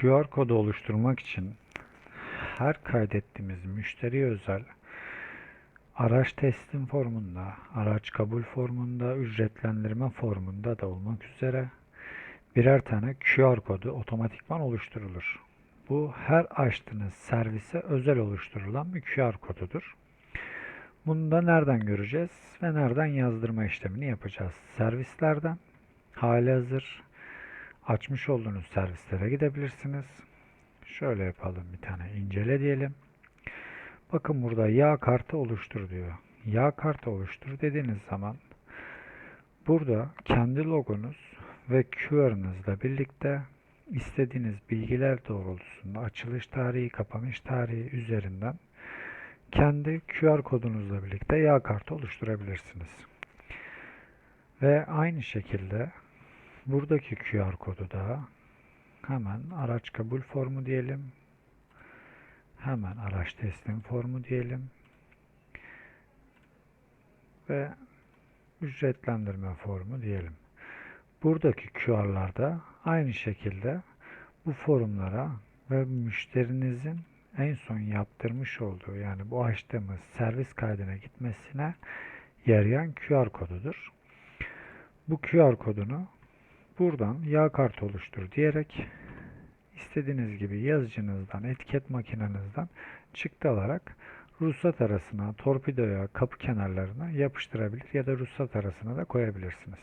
QR kodu oluşturmak için her kaydettiğimiz müşteriye özel araç teslim formunda, araç kabul formunda, ücretlendirme formunda da olmak üzere birer tane QR kodu otomatikman oluşturulur. Bu her açtığınız servise özel oluşturulan bir QR kodudur. Bunu da nereden göreceğiz ve nereden yazdırma işlemini yapacağız? Servislerden halihazır açmış olduğunuz servislere gidebilirsiniz. Şöyle yapalım bir tane incele diyelim. Bakın burada yağ kartı oluştur diyor. Yağ kartı oluştur dediğiniz zaman burada kendi logonuz ve QR'ınızla birlikte istediğiniz bilgiler doğrultusunda açılış tarihi, kapanış tarihi üzerinden kendi QR kodunuzla birlikte yağ kartı oluşturabilirsiniz. Ve aynı şekilde buradaki QR kodu da hemen araç kabul formu diyelim. Hemen araç teslim formu diyelim. Ve ücretlendirme formu diyelim. Buradaki QR'larda aynı şekilde bu forumlara ve müşterinizin en son yaptırmış olduğu yani bu açtığımız servis kaydına gitmesine yarayan QR kodudur. Bu QR kodunu buradan yağ kartı oluştur diyerek istediğiniz gibi yazıcınızdan, etiket makinenizden çıktı alarak ruhsat arasına, torpidoya, kapı kenarlarına yapıştırabilir ya da ruhsat arasına da koyabilirsiniz.